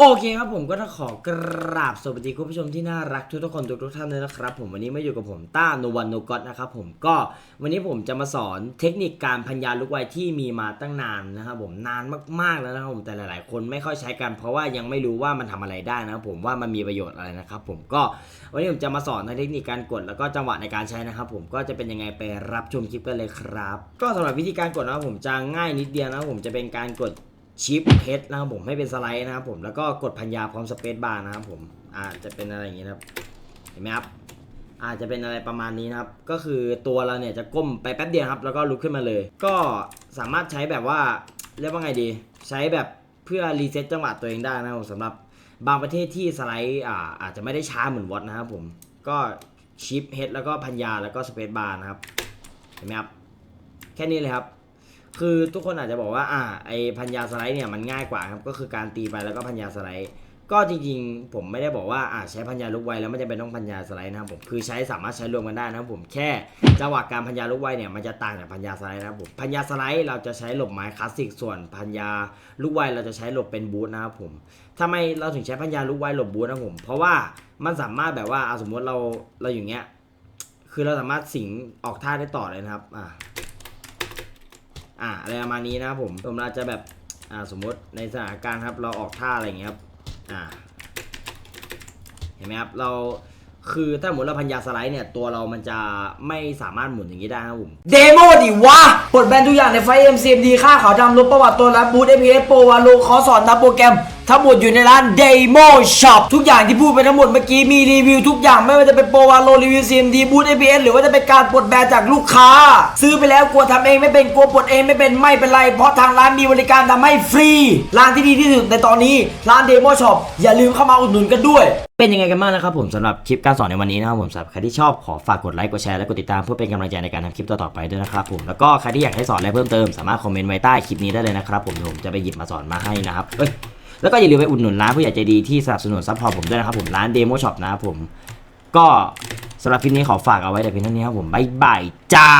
โอเคครับผมก็ต้องขอกราบสวัสดีคุณผู้ชมที่น่ารักทุกทุกคนทุกทุกท่านเลยนะครับ ผมวันนี้มาอยู่กับผมต้าโนวันโนกอตนะครับผมก็วันนี้ผมจะมาสอนเทคนิคการพันยาลูกไวที่มีมาตั้งนานนะครับผมนานมากๆแล้วนะครับผมแต่หลาย ๆ คนไม่ค่อยใช้กันเพราะว่ายังไม่รู้ว่ามันทำอะไรได้นะครับผมว่ามันมีประโยชน์อะไรนะครับผมก็วันนี้ผมจะมาสอนในเทคนิคการกดแล้วก็จังหวะในการใช้นะครับผมก็จะเป็นยังไงไปรับชมคลิปกันเลยครับ ก็สำหรับวิธีการกดนะครับผมจะง่ายนิดเดียวนะครับผมจะเป็นการกด ชิปเพชรนะครับผมให้เป็นสไลด์นะครับผมแล้วก็กดพันยาพร้อมสเปซบาร์นะครับผมอาจจะเป็นอะไรอย่างนี้นะครับเห็นไหมครับอาจจะเป็นอะไรประมาณนี้นะครับ ก็คือตัวเราเนี่ยจะก้มไปแป๊บเดียวครับ แล้วก็ลุกขึ้นมาเลย ก็สามารถใช้แบบว่าเรียกว่าไงดี ใช้แบบเพื่อรีเซ็ตจังหวะตัวเองได้นะครับผมสำหรับบางประเทศที่สไลด์อ่าอาจจะไม่ได้ช้าเหมือนวอตนะครับผมก็ชิปเฮดแล้วก็พันยาแล้วก็สเปซบาร์นะครับ เห็นไหมครับ แค่นี้เลยครับ คือทุกคนอาจจะบอกว่าอ่าไอพันยาสไลด์เนี่ยมันง่ายกว่าครับก็คือการตีไปแล้วก็พันยาสไลด์ก็จริงๆ ผมไม่ได้บอกว่าอ่าใช้พันยาลูกไวแล้วไม่จำเป็นต้องพันยาสไลด์นะครับผมคือใช้สามารถใช้รวมกันได้นะครับผมแค่จังหวะการพันยาลูกไวเนี่ยมันจะต่างจากพันยาสไลด์นะครับผมพันยาสไลด์เราจะใช้หลบไม้คลาสสิกส่วนพันยาลูกไวเราจะใช้หลบเป็นบูทนะครับผมทำไมเราถึงใช้พันยาลูกไวหลบบูทนะครับผม เพราะว่ามันสามารถแบบว่าอาสมมติเราเราอย่างเงี้ยคือเราสามารถสิงออกท่าได้ต่อเลยนะครับอ่า อ่าอะไรประมาณนี้นะผมผมเราจะแบบอ่าสมมติในสถานการณ์ครับเราออกท่าอะไรอย่างเงี้ยครับอ่าเห็นไหมครับเราคือถ้าหมุนเราพันยาสไลด์เนี่ย ตัวเรามันจะไม่สามารถหมุนอย่างนี้ได้ครับผมเดโมดิวะปลดแบนทุกอย่างในไฟ MCMD ค่าขาวดำลบประวัติตัวรับบูท APS โปรวาโลขอสอนนับโปรแกรม ทั้งหมดอยู่ในร้าน Demo Shop ทุกอย่างที่พูดไปทั้งหมดเมื่อกี้มีรีวิวทุกอย่างไม่ว่าจะเป็นโปรวาโลรีวิว CMD บูท APS หรือว่าจะเป็นการปลดแบนจากลูกค้า ซื้อไปแล้วกลัวทำเองไม่เป็นกลัวปลดเองไม่เป็นไม่เป็นไร เพราะทางร้านมีบริการทำให้ฟรี ร้านที่ดีที่สุดในตอนนี้ร้าน Demo Shop อย่าลืมเข้ามาอุดหนุนกันด้วย เป็นยังไงกันบ้างนะครับผมสำหรับคลิปการสอนในวันนี้นะครับผมสำหรับใครที่ชอบขอฝากกดไลค์กดแชร์และกดติดตามเพื่อเป็นกำลังใจในการทำคลิปต่อๆไปด้วยนะครับผมแล้วก็ใครที่อยากให้สอนอะไรเพิ่มเติมสามารถคอมเมนต์ไว้ใต้คลิปนี้ได้เลยนะครับผมผมจะไปหยิบมาสอนมาให้นะครับเอ้ย แล้วก็อย่าลืมไปอุดหนุนร้านผู้ใหญ่ใจดีที่สนับสนุนซัพพอร์ตผมด้วยนะครับผมร้านเดโมช็อปนะครับผมก็สำหรับคลิปนี้ขอฝากเอาไว้แต่เพียงเท่านี้ครับผมบ๊ายบายจ้า